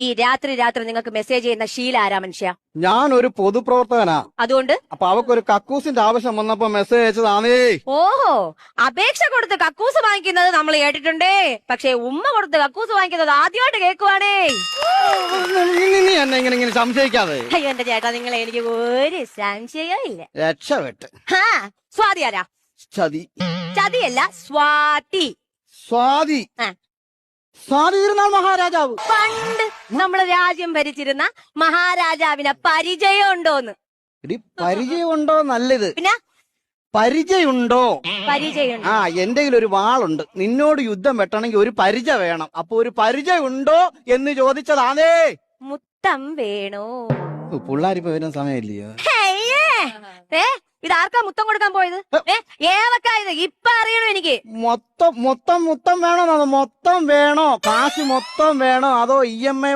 ഈ രാത്രി രാത്രി നിങ്ങൾക്ക് മെസ്സേജ് ചെയ്യുന്ന ശീല ആരാ മനുഷ്യ? ഞാൻ ഒരു പൊതുപ്രവർത്തകനാ. അതുകൊണ്ട്? അപ്പൊ അവക്കൊരു കക്കൂസിന്റെ ആവശ്യം വന്നപ്പോ മെസ്സേജ് അയച്ചതാണേ. ഓഹോ അപേക്ഷ കൊടുത്ത് കക്കൂസ് വാങ്ങിക്കുന്നത് നമ്മൾ കേട്ടിട്ടുണ്ടേ. പക്ഷേ ഉമ്മ കൊടുത്ത് കക്കൂസ് വാങ്ങിക്കുന്നത് ആദ്യമായിട്ട് കേൾക്കുവാണേ. നീ നീ എന്നെ ഇങ്ങനെ ഇങ്ങനെ സംശയിക്കാതെ. അയ്യോ എന്റെ ചേട്ടാ നിങ്ങളെ എനിക്ക് ഒരു സംശയവും ഇല്ല. രക്ഷപ്പെട്ട് ഹാ സ്വാതി ആരാ? ചതി. ചതിയല്ല സ്വാതി. സ്വാതി. ആ. സ്വാതി തിരുനാൾ മഹാരാജാവ്. പണ്ട് നമ്മൾ രാജ്യം ഭരിച്ചിരുന്ന മഹാരാജാവിനെ പരിചയം ഉണ്ടോന്ന് പരിചയം പരിചയമുണ്ടോ നല്ലത്? പിന്നെ? പരിചയുണ്ടോ പരിചയം ആ എന്റെ ഒരു വാളുണ്ട്. നിന്നോട് യുദ്ധം വെട്ടണമെങ്കിൽ ഒരു പരിചയ വേണം. അപ്പൊ ഒരു പരിചയം ഉണ്ടോ എന്ന് ചോദിച്ചതാണേ. മുത്തം വേണോ? പിള്ളാരിപ്പോ വരുന്ന സമയമില്ലയോ? ഹേയ്യേ. ഇത് ആർക്കാ മുത്തം കൊടുക്കാൻ പോയത്? ഏതൊക്കെ ഇപ്പൊ അറിയണോ എനിക്ക്? മൊത്തം മൊത്തം മൊത്തം വേണോ മൊത്തം വേണോ? കാശ് മൊത്തം വേണോ? അതോ ഇ എം ഐ